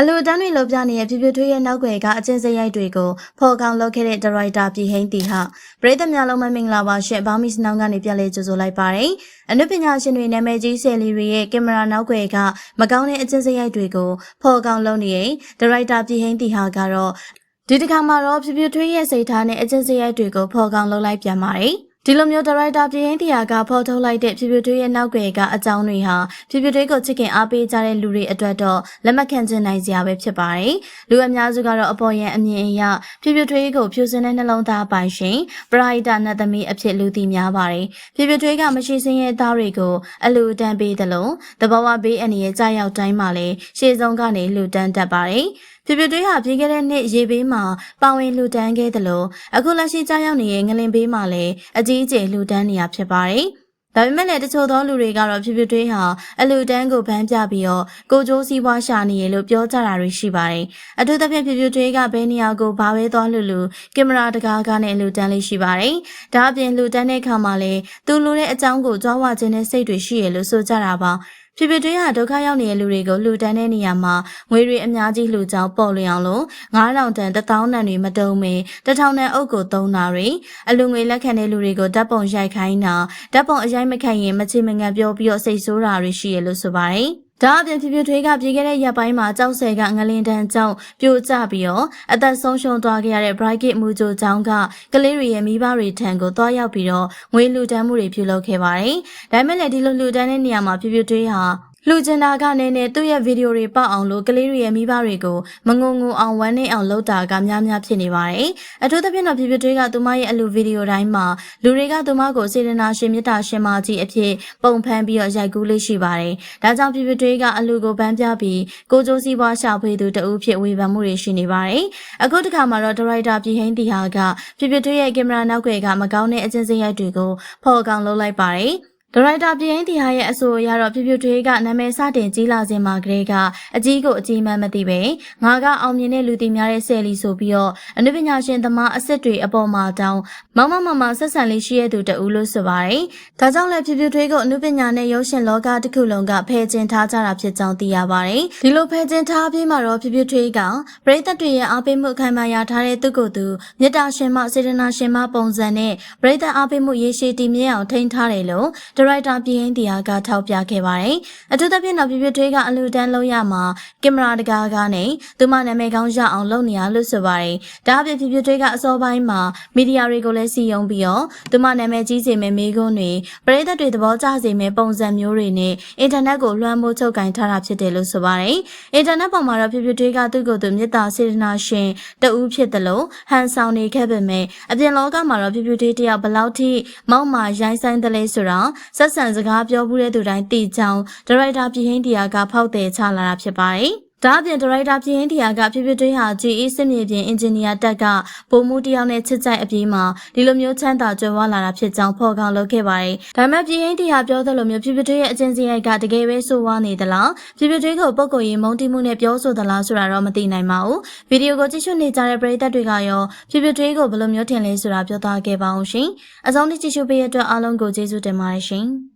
အလူတန်းတွေလိုပြနေတဲ့ပြပြထွေးရဲ့နောက်ွယ်ကအကျဉ်းစရိုက်တွေကိုဖော်ကောင်လုပ်ခဲ့တဲ့ဒါရိုက်တာပြည်ဟိန်းတီဟာပရိသတ်များလုံးမမင်္ဂလာပါရှင်ဘာမီစနောင်းကနေပြန်လဲကြိုဆိုလိုက်ပါတယ်အနုပညာရှင်တွေနာမည်ကြီးဆယ်လီတွေရဲ့ကင်မရာနောက်ွယ်ကမကောင်းတဲ့အကျဉ်းစရိုက်တွေကိုဖော်ကောင်လုပ်နေတဲ့ဒါရိုက်တာပြည်ဟိန်းတီဟာကတော့ဒီတစ်ခါမှာတော့ပြပြထွေးရဲ့စိတ်ထားနဲ့အကျဉ်းစရိုက်တွေကိုဖော်ကောင်လုပ်လိုက်ပြန်ပါတယ် ဒီလိုမျိုးဒါရိုက်တာပြည်ရင်တရားကဖော်ထုတ်လိုက်တဲ့ဖြူဖြူထွေးရဲ့နောက်ွယ်ကအကြောင်းတွေဟာဖြူဖြူထွေးကိုချစ်ခင်အားပေးကြတဲ့လူတွေအတွက်တော့လက်မခံချင်နိုင်စရာပဲဖြစ်ပါတယ်။လူအများစုကတော့အပေါ်ယံအမြင်အရဖြူဖြူထွေးကိုဖြူစင်တဲ့နှလုံးသားပိုင်ရှင်ပရိုက်တာနတ်သမီးအဖြစ်လူသိများပါတယ်။ဖြူဖြူထွေးကမရှိစင်းရဲ့သားတွေကိုအလူတန်းပေးသလိုတဘာဝဘေးအနေရဲ့ကြာရောက်တိုင်းမှာလည်းရှေ့ဆုံးကနေလူတန်းတတ်ပါတယ်။ ပြပြတွေးဟာပြီးခဲ့တဲ့နှစ်ရေဘေးမှာပါဝင်လှူဒန်းခဲ့သလိုအခုလက်ရှိကြားရောက်နေတဲ့ငလင်ဘေးမှာလည်းအကြီးအကျယ်လှူဒန်းနေရဖြစ်ပါတယ်။ဒါပေမဲ့လည်းတချို့သောလူတွေကတော့ဖြူဖြူတွေးဟာအလူတန်းကိုဗန်းပြပြီးတော့ကိုကျိုးစည်းပွားရှာနေရလို့ပြောကြတာတွေရှိပါတယ်။အထူးသဖြင့်ဖြူဖြူတွေကဘယ်နေရာကိုဘာပဲသွားလို့လို့ကင်မရာတကားကနဲ့လူတန်းလေးရှိပါတယ်။ဒါအပြင်လူတန်းတဲ့ခါမှာလည်းသူလူတဲ့အကြောင်းကိုကြွားဝခြင်းတဲ့စိတ်တွေရှိရလို့ဆိုကြတာပါ။ ဖြည်းဖြည်းတွေးဟာဒုက္ခရောက်နေတဲ့လူတွေကိုလှူဒန်းတဲ့နေရာမှာငွေတွေအများကြီးလှူကြောင်းပေါ်လျောင်လို့9000တန်1000တန်တွေမတုံးမင်း1000တန်အုပ်ကိုသုံးတာတွေအလူငွေလက်ခံတဲ့လူတွေကိုဓာတ်ပုံရိုက်ခိုင်းတာဓာတ်ပုံအရိုက်မခံရင်မချေမငံပြောပြီးတော့စိတ်ဆိုးတာတွေရှိရလို့ဆိုပါတယ် ဒါအပြင်ဖြူဖြူထွေးကပြေးခဲ့တဲ့ရက်ပိုင်းမှာကြောက်ဆယ်ကငလင်တန်းကြောင့်ပြိုကျပြီးတော့အသက်ဆုံးရှုံးသွားခဲ့ရတဲ့ Brightgate မူဂျိုကျောင်းကကလေးတွေရဲ့မိဘတွေထံကိုတွားရောက်ပြီးတော့ငွေလူတန်းမှုတွေပြုလုပ်ခဲ့ပါတယ်။ဒါပေမဲ့လည်းဒီလိုလူတန်းတဲ့နေရာမှာဖြူဖြူထွေးဟာ လူကျင်တာကလည်းနဲ့သူ့ရဲ့ဗီဒီယိုတွေပေါက်အောင်လို့ကလေးတွေရဲ့မိဘတွေကိုမငုံငုံအောင်ဝမ်းနေအောင်လုပ်တာကများများဖြစ်နေပါတယ်။အထူးသဖြင့်တော့ဖြစ်ဖြစ်တွေကသူမရဲ့အလူဗီဒီယိုတိုင်းမှာလူတွေကသူမကိုစေတနာရှင်မြတ်တာရှင်မကြီးအဖြစ်ပုံဖမ်းပြီးတော့ရိုက်ကူးလေးရှိပါတယ်။ဒါကြောင့်ဖြစ်ဖြစ်တွေကအလူကိုပန်းပြပြီးကိုကျိုးစီးပွားရှာဖွေသူတဦးဖြစ်ဝေဖန်မှုတွေရှိနေပါတယ်။အခုတစ်ခါမှာတော့ဒါရိုက်တာပြည်ဟိန်းတီဟာကဖြစ်ဖြစ်တွေရဲ့ကင်မရာနောက်ွယ်ကမကောင်းတဲ့အကျဉ်းစရိုက်တွေကိုဖော်ကောင်လုပ်လိုက်ပါတယ်။ ဒရိုက်တာပြင်းတီဟာရဲ့အဆိုအရတော့ဖြူဖြူထွေးကနာမည်စတင်ကြီးလာစဉ်မှာကလေးကအကြီးကိုအကြီးမှန်းမသိပဲငါကအောင်မြင်တဲ့လူသိများတဲ့ဆယ်လီဆိုပြီးတော့အနုပညာရှင်သမားအစ်စ်တွေအပေါ်မှာတောင်းမောင်မမမဆက်ဆံလေးရှိရသူတူလို့ဆိုပါတယ်။ဒါကြောင့်လည်းဖြူဖြူထွေးကိုအနုပညာနဲ့ရုပ်ရှင်လောကတစ်ခုလုံးကဖယ်ကျင်ထားကြတာဖြစ်ကြောင်းသိရပါတယ်။ဒီလိုဖယ်ကျင်ထားပြီးမှတော့ဖြူဖြူထွေးကပရိသတ်တွေရဲ့အားပေးမှုအခိုင်အမာရထားတဲ့သူကိုယ်သူမေတ္တာရှင်မစေတနာရှင်မပုံစံနဲ့ပရိသတ်အားပေးမှုရေရှည်တည်မြဲအောင်ထိန်းထားတယ်လို့ဒရိုက်တာပြည်ဟင်းတရားကထောက်ပြခဲ့ပါတယ်။အထူးသဖြင့်တော့ပြပြထွေးကအလူတန်းလုံးရမှာကင်မရာတကားကနေသူမနာမည်ကောင်းရအောင်လုပ်နေရလို့ဆိုပါတယ်။ဒါအပြင်ပြပြထွေးကအစောပိုင်းမှာမီဒီယာတွေကိုလည်းစီယုံပြီးတော့သူမနာမည်ကြီးစေမယ့်မိကုန်းတွေပရိသတ်တွေသဘောကျစေမယ့်ပုံစံမျိုးတွေနဲ့အင်တာနက်ကိုလွှမ်းမိုးချုပ်ကင်ထားတာဖြစ်တယ်လို့ဆိုပါတယ်။အင်တာနက်ပေါ်မှာတော့ပြပြထွေးကသူ့ကိုယ်သူမေတ္တာစေတနာရှင်တဦးဖြစ်တယ်လို့ဟန်ဆောင်နေခဲ့ပေမဲ့အပြင်လောကမှာတော့ပြပြထွေးတယောက်ဘလောက်ထိမောက်မာရိုင်းဆိုင်တယ်လဲဆိုတော့ဆက်ဆံစကားပြောဘူးတဲ့သူတိုင်းသိကြောင်းဒါရိုက်တာပြည်ဟင်းတရားကဖောက်တယ်ချလာတာဖြစ်ပါတယ်။ ဒါအပြင်ဒါရိုက်တာပြည်ဟင်းတရားကဖြစ်ဖြစ်တွေးဟာ GE စစ်မြေပြင်အင်ဂျင်နီယာတက်ကပုံမှုတယောက်နဲ့ချစ်ကြိုက်အပြေးမှာဒီလိုမျိုးချမ်းသာကြွယ်ဝလာတာဖြစ်ကြောင်းဖော်ကောင်လုပ်ခဲ့ပါတယ်။ဒါမှပြည်ဟင်းတရားပြောသလိုမျိုးဖြစ်ဖြစ်တွေရဲ့အကျဉ်းစရိုက်ကတကယ်ပဲဆိုးဝါးနေသလားဖြစ်ဖြစ်တွေကိုပုံကိုရင်မုန်းတိမှုနဲ့ပြောဆိုသလားဆိုတာတော့မသိနိုင်ပါဘူး။ဗီဒီယိုကိုကြည့်ရှုနေကြတဲ့ပရိသတ်တွေကရောဖြစ်ဖြစ်တွေကိုဘယ်လိုမျိုးထင်လဲဆိုတာပြောသားခဲ့ပါအောင်ရှင်။အဆုံးထိကြည့်ရှုပေးရတဲ့အတွက်အားလုံးကိုကျေးဇူးတင်ပါတယ်ရှင်။